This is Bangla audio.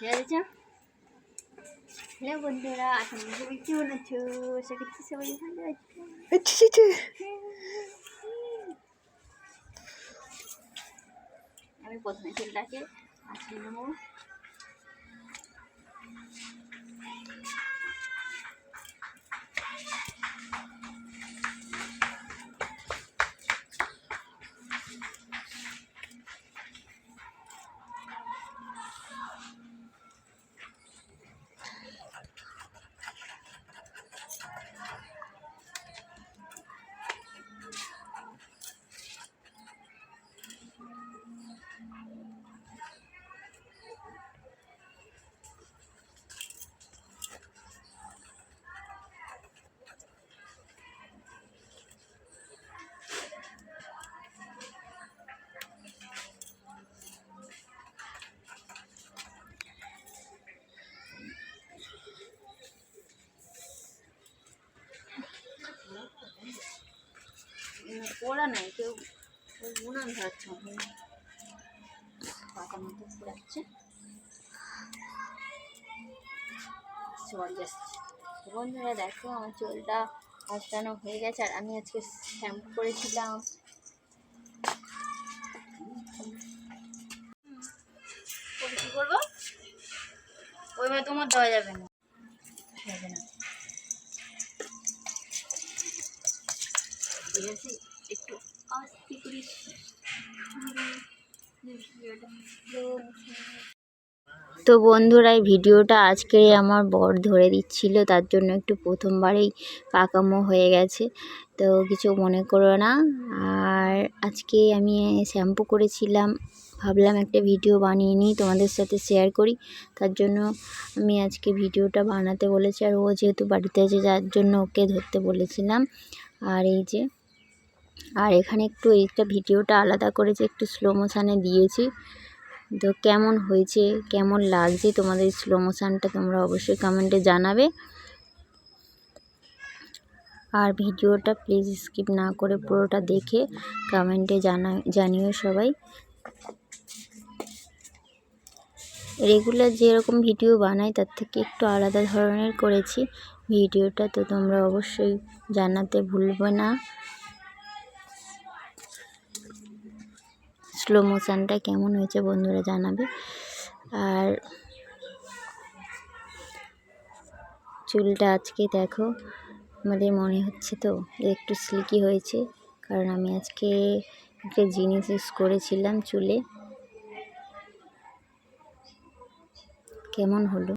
হয়েছে হ্যালো বন্ধুরা এখন কেমন আছো আশা করছি সবাই ভালো আছো আমি প্রথমে চুলটাকে আঁচড়ে নেব পড়া নাই, কেউ উনান ধরাচ্ছে পাকার মতো তো বন্ধুরা, দেখো আমার চুলটা আঁচড়ানো হয়ে গেছে, আর আমি আজকে শ্যাম্পু করেছিলাম। কী করব? ওইভাবে তোমার দেওয়া যাবে না। যাবে না। আছে একটু আস্তে করিস তো বন্ধুরা, এই ভিডিওটা আজকে আমার বর ধরে দিচ্ছিল, তার জন্য একটু প্রথমবারেই পাকামো হয়ে গেছে। তো কিছু মনে করো না, আর আজকে আমি শ্যাম্পু করেছিলাম, ভাবলাম একটা ভিডিও বানিয়ে নিই, তোমাদের সাথে শেয়ার করি। তার জন্য আমি আজকে ভিডিওটা বানাতে বলেছি, আর ও যেহেতু বাড়িতে আছে, যার জন্য ওকে ধরতে বলেছিলাম। আর এই যে আর এখানে একটু এইটা ভিডিওটা আলাদা করেছে, একটু স্লো মোশানে দিয়েছি। তো কেমন হয়েছে, কেমন লাগছে তোমাদের স্লো মোশানটা তোমরা অবশ্যই কমেন্টে জানাবে। আর ভিডিওটা প্লিজ স্কিপ না করে পুরোটা দেখে কমেন্টে জানা, জানিও সবাই। রেগুলার যেরকম ভিডিও বানাই তার থেকে একটু আলাদা ধরনের করেছি। ভিডিওটা তো তোমরা অবশ্যই জানাতে ভুলবে না। স্লো মোশনটা কেমন হয়েছে বন্ধুরা জানাবে। আর চুলটা আজকে দেখো, আমাদের মনে হচ্ছে তো একটু স্লিকি হয়েছে, কারণ আমি আজকে একটা জিনিস ইউজ করেছিলাম চুলে। কেমন হলো?